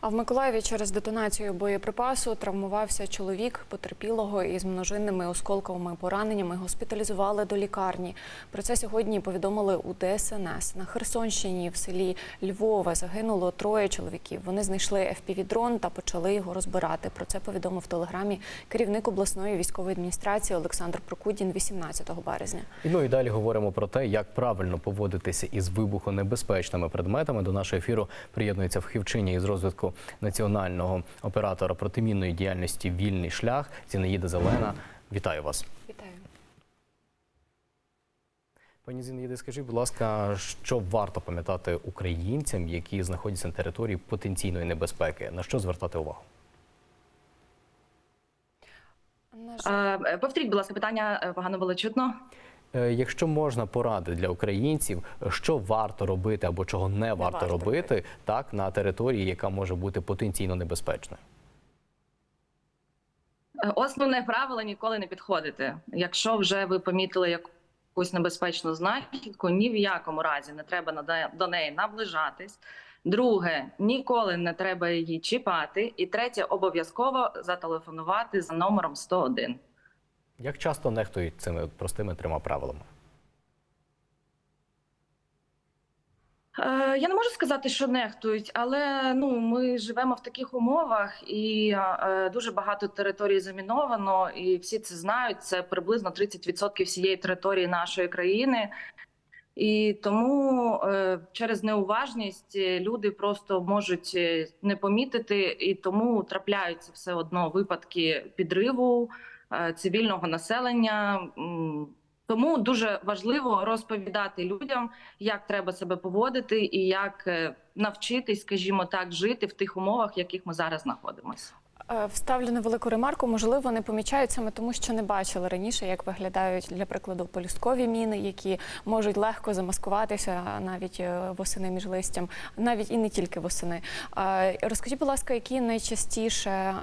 А в Миколаєві через детонацію боєприпасу травмувався чоловік потерпілого із множинними осколковими пораненнями. Госпіталізували до лікарні. Про це сьогодні повідомили у ДСНС. На Херсонщині в селі Львове загинуло троє чоловіків. Вони знайшли FPV-дрон та почали його розбирати. Про це повідомив в телеграмі керівник обласної військової адміністрації Олександр Прокудін 18 березня. І ну і далі говоримо про те, як правильно поводитися із вибухонебезпечними предметами. До нашого ефіру приєднується фахівчиня із розвитку національного оператора протимінної діяльності Вільний шлях Зінаїда Зелена. Вітаю вас. Вітаю. Пані Зінаїде, скажіть, будь ласка, що варто пам'ятати українцям, які знаходяться на території потенційної небезпеки? На що звертати увагу? На жаль, Е, Повторіть, будь ласка, питання е, погано було чутно. Е, Якщо можна поради для українців, що варто робити або чого не, варто, варто робити, так на території, яка може бути потенційно небезпечною? Е, Основне правило ніколи не підходити. Якщо вже ви помітили якусь небезпечну знахідку, ні в якому разі не треба до неї наближатись. Друге, ніколи не треба її чіпати. І третє, обов'язково зателефонувати за номером 101. Як часто нехтують цими простими трьома правилами? Е, Я не можу сказати, що нехтують, але ну ми живемо в таких умовах, і е, дуже багато територій заміновано, і всі це знають. Це приблизно 30% всієї території нашої країни. І тому е, через неуважність люди просто можуть не помітити, і тому трапляються все одно випадки підриву цивільного населення. Тому дуже важливо розповідати людям, як треба себе поводити, і як е, навчитись, скажімо так, жити в тих умовах, в яких ми зараз знаходимося. Е, Вставлю невелику ремарку. Можливо, не помічають саме тому, що не бачили раніше, як виглядають для прикладу полюсткові міни, які можуть легко замаскуватися навіть е, восени між листям, навіть і не тільки восени. Е, Розкажіть, будь ласка, які найчастіше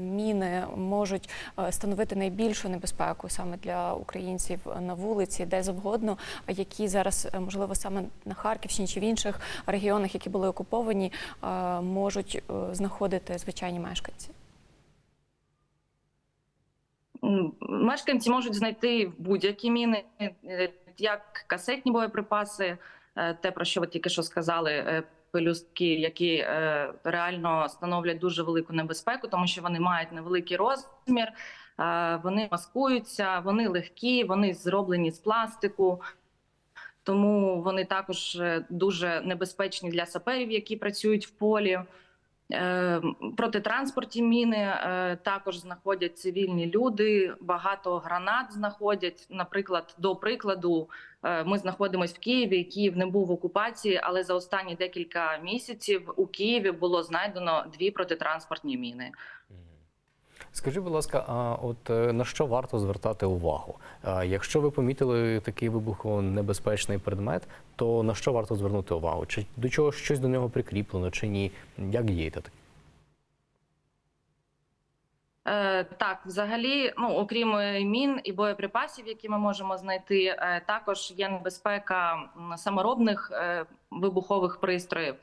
міни можуть становити найбільшу небезпеку саме для українців на вулиці, де завгодно, які зараз можливо саме на Харківщині чи в інших регіонах, які були окуповані, можуть знаходити звичайні мешканці. Мешканці можуть знайти будь-які міни, е, як касетні боєприпаси, е, те про що ви тільки що сказали. е, Пелюстки, які реально становлять дуже велику небезпеку, тому що вони мають невеликий розмір, вони маскуються, вони легкі, вони зроблені з пластику. Тому вони також дуже небезпечні для саперів, які працюють в полі. Е, Протитранспортні міни е, також знаходять цивільні люди. Багато гранат знаходять. Наприклад, до прикладу, е, ми знаходимося в Києві. Київ не був в окупації, але за останні декілька місяців у Києві було знайдено дві протитранспортні міни. Скажіть, будь ласка, а от е, на що варто звертати увагу? Якщо ви помітили такий вибухонебезпечний предмет, то на що варто звернути увагу? Чи до чого щось до нього прикріплено, чи ні? Як діяти? Е, так, взагалі, ну окрім е, мін і боєприпасів, які ми можемо знайти, також є небезпека саморобних вибухових пристроїв.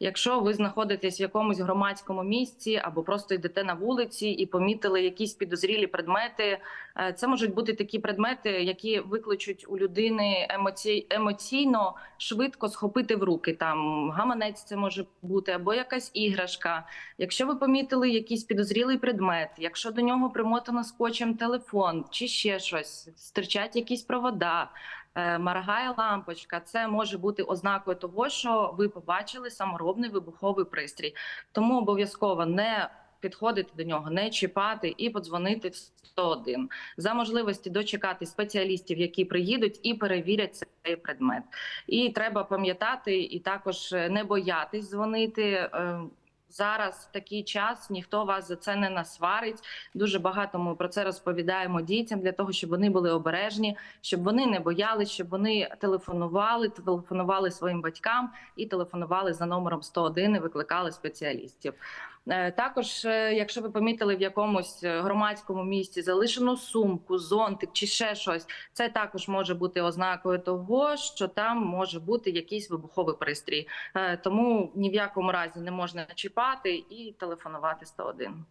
Якщо ви знаходитесь в якомусь громадському місці або просто йдете на вулиці і помітили якісь підозрілі предмети, е, це можуть бути такі предмети, які викличуть у людини емоцій, емоційно швидко схопити в руки. Там гаманець це може бути або якась іграшка. Якщо ви помітили якийсь підозрілий предмет, якщо до нього примотано скотчем телефон чи ще щось, стирчать якісь провода, моргає лампочка, це може бути ознакою того, що ви побачили саморобний вибуховий пристрій. Тому обов'язково не підходити до нього, не чіпати і подзвонити в 101. За можливості дочекати спеціалістів, які приїдуть і перевірять цей предмет. І треба пам'ятати, і також е, не боятись дзвонити. Зараз в такий час ніхто вас за це не насварить. Дуже багато ми про це розповідаємо дітям для того, щоб вони були обережні, щоб вони не боялись, щоб вони телефонували, телефонували своїм батькам і телефонували за номером 101 і викликали спеціалістів. Е, Також, е, якщо ви помітили в якомусь е, громадському місці залишену сумку, зонтик чи ще щось, це також може бути ознакою того, що там може бути якийсь вибуховий пристрій. Тому ні в якому разі не можна чіпати і телефонувати 101.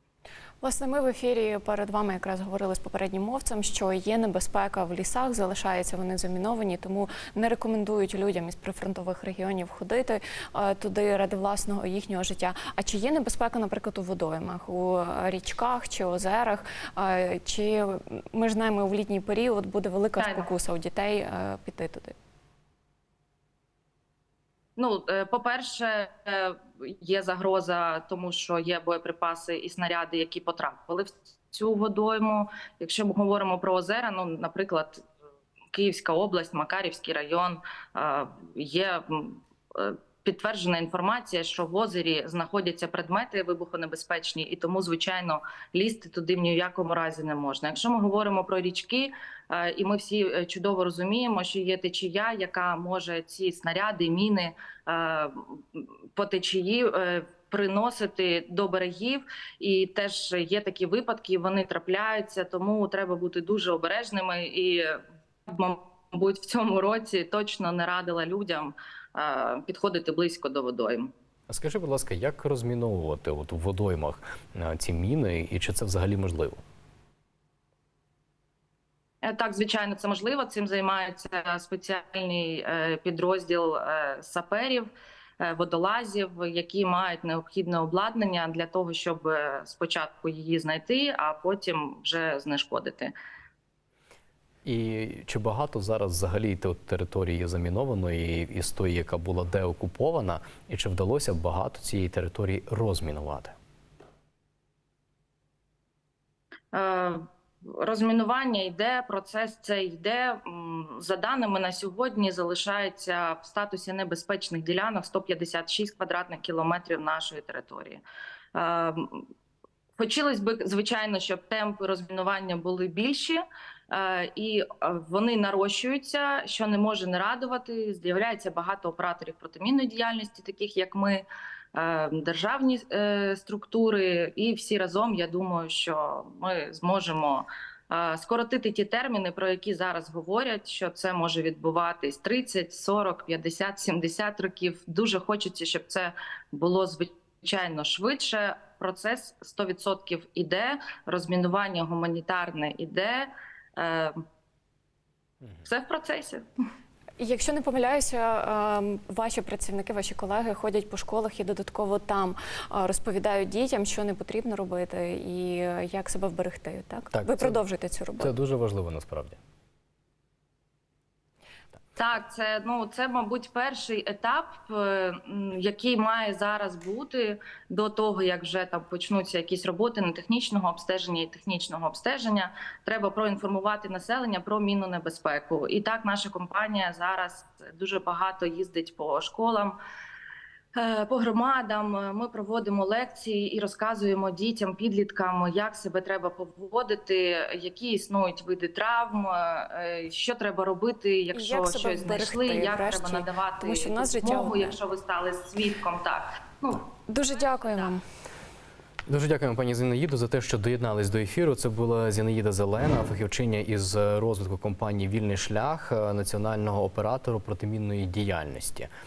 Власне, ми в ефірі перед вами якраз говорили з попереднім мовцем, що є небезпека в лісах, залишаються вони заміновані, тому не рекомендують людям із прифронтових регіонів ходити е, туди ради власного їхнього життя. А чи є небезпека, наприклад, у водоймах, у річках чи озерах? Е, Чи ми ж знаємо, в літній період буде велика спокуса у дітей е, піти туди? Ну, е, по-перше, е, є загроза, тому що є боєприпаси і снаряди, які потрапили в цю водойму. Якщо ми говоримо про озера, ну, наприклад, Київська область, Макарівський район, е, є підтверджена інформація, що в озері знаходяться предмети вибухонебезпечні, і тому, звичайно, лізти туди в ні в якому разі не можна. Якщо ми говоримо про річки, е, і ми всі е, чудово розуміємо, що є течія, яка може ці снаряди, міни е, по течії. Приносити до берегів, і теж є такі випадки, вони трапляються, тому треба бути дуже обережними. І, мабуть, в цьому році точно не радила людям підходити близько до водойм. А Скажи, будь ласка, як розміновувати от в водоймах ці міни, і чи це взагалі можливо? Е, Так, звичайно, це можливо. Цим займається спеціальний е, підрозділ е, саперів, водолазів, які мають необхідне обладнання для того, щоб спочатку її знайти, а потім вже знешкодити. І чи багато зараз взагалі території є замінованої із тої, яка була деокупована, і чи вдалося багато цієї території розмінувати? Е, Розмінування йде, процес це йде. За даними на сьогодні, залишається в статусі небезпечних ділянок 156 квадратних кілометрів нашої території. Е, Хотілося б, звичайно, щоб темпи розмінування були більші, і е, вони нарощуються, що не може не радувати. З'являється багато операторів протимінної діяльності, таких як ми е, державні е, структури, і всі разом я думаю, що ми зможемо е, скоротити ті терміни, про які зараз говорять, що це може відбуватись 30, 40, 50, 70 років. Дуже хочеться, щоб це було звичайно швидше. Процес 100% іде, розмінування гуманітарне іде. Е, Все в процесі. Якщо не помиляюся, ем, ваші працівники, ваші колеги ходять по школах і додатково там е, розповідають дітям, що не потрібно робити і е, як себе вберегти. Так, Так, ви це- продовжуєте цю роботу. Це дуже важливо насправді. Так, це ну це, мабуть, перший етап, е, який має зараз бути до того, як вже там почнуться якісь роботи на технічного обстеження і технічного обстеження. Треба проінформувати населення про мінну небезпеку. І так, наша компанія зараз дуже багато їздить по школам. Е, По громадам ми проводимо лекції і розказуємо дітям, підліткам, як себе треба поводити, які існують види травм, е, що треба робити, якщо як щось знайшли, як врешті, треба надавати тому що в нас життя допомогу, якщо ви стали свідком. Так ну Дуже дякую вам. Дуже дякуємо, пані Зінаїду, за те, що доєднались до ефіру. Це була Зінаїда Зелена, фахівчиня із розвитку компанії Вільний шлях е, національного оператору протимінної діяльності.